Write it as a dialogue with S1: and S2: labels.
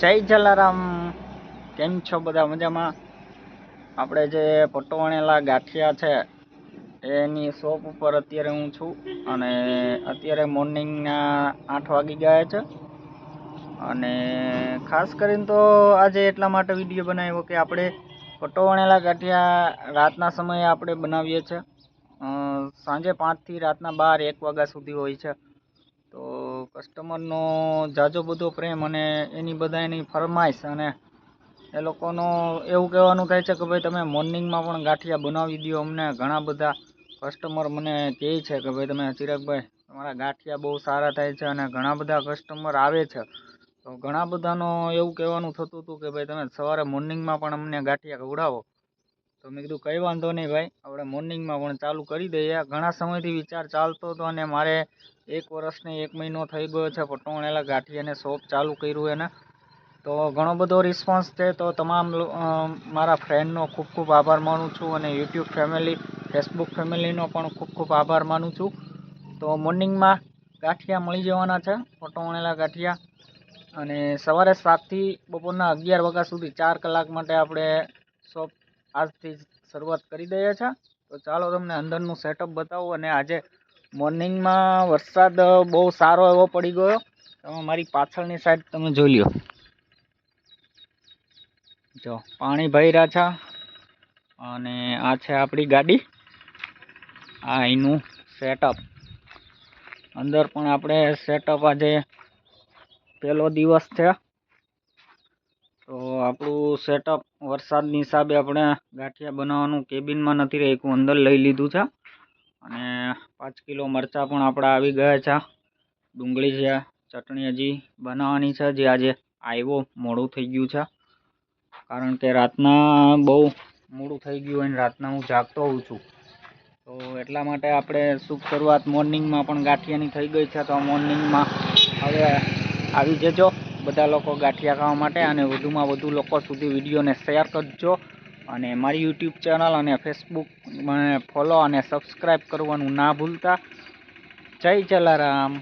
S1: જય જલારામ. કેમ છો બધા મજામાં? આપણે જે પટોવણેલા ગાંઠિયા છે, એની શોપ ઉપર અત્યારે હું છું અને અત્યારે મોર્નિંગના આઠ વાગી ગયા છે. અને ખાસ કરીને તો આજે એટલા માટે વીડિયો બનાવ્યો કે આપણે પટોવણેલા ગાંઠિયા રાતના સમયે આપણે બનાવીએ છીએ. સાંજે પાંચથી રાતના બાર, એક વાગ્યા સુધી હોય છે. કસ્ટમરનો જાજો બધો પ્રેમ અને એની બધા એની ફરમાઈશ અને એ લોકોનો એવું કહેવાનું થાય છે કે ભાઈ તમે મોર્નિંગમાં પણ ગાંઠિયા બનાવી દો અમને. ઘણા બધા કસ્ટમર મને કહે છે કે ભાઈ તમે ચિરાગભાઈ, તમારા ગાંઠિયા બહુ સારા થાય છે અને ઘણા બધા કસ્ટમર આવે છે. તો ઘણા બધાનો એવું કહેવાનું થતું હતું કે ભાઈ તમે સવારે મોર્નિંગમાં પણ અમને ગાંઠિયા ખવડાવો. તો મેં કીધું, કંઈ વાંધો નહીં ભાઈ, આપણે મોર્નિંગમાં પણ ચાલુ કરી દઈએ. ઘણા સમયથી વિચાર ચાલતો હતો અને મારે એક વર્ષને એક મહિનો થઈ ગયો છે પટોણેલા ગાંઠિયાને શોપ ચાલુ કર્યું એને. તો ઘણો બધો રિસ્પોન્સ છે. તો તમામ મારા ફ્રેન્ડનો ખૂબ ખૂબ આભાર માનું છું અને યુટ્યુબ ફેમિલી ફેસબુક ફેમિલીનો પણ ખૂબ ખૂબ આભાર માનું છું. તો મોર્નિંગમાં ગાંઠિયા મળી જવાના છે પટોણેલા ગાંઠિયા. અને સવારે સાતથી બપોરના અગિયાર વાગ્યા સુધી ચાર કલાક માટે આપણે શોપ આજથી શરૂઆત કરી દઈએ છીએ. તો ચાલો તમને અંદરનું સેટઅપ બતાવું અને આજે મોર્નિંગમાં વરસાદ બહુ સારો એવો પડી ગયો. તમે મારી પાછળની સાઈડ તમે જોઈ લ્યો. જો, પાણી ભર્યા છે. અને આ છે આપણી ગાડી. આ એનું સેટઅપ અંદર પણ આપણે સેટઅપ આજે પહેલો દિવસ છે. તો આપણું સેટઅપ વરસાદની હિસાબે આપણે ગાંઠિયા બનાવવાનું કેબિનમાં નથી રાખ્યું અંદર લઈ લીધું છે. અને પાંચ કિલો મરચાં પણ આપણા આવી ગયા છે. ડુંગળી છે, ચટણી હજી બનાવવાની છે. જે આજે આવ્યો, મોડું થઈ ગયું છે. કારણ કે રાતના બહુ મોડું થઈ ગયું અને રાતના હું જાગતો હોઉં છું. તો એટલા માટે આપણે શુભ શરૂઆત મોર્નિંગમાં પણ ગાંઠિયાની થઈ ગઈ છે. તો મોર્નિંગમાં હવે આવી જજો. બધા લોકો ગાંઠિયા ખાવા માટે અને વધુમાં વધુ લોકો સુધી વિડીયોને શેર કરજો. અને મારી યુટ્યુબ ચેનલ અને ફેસબુક મને ફોલો અને સબસ્ક્રાઈબ કરવાનું ના ભૂલતા. જય જલારામ.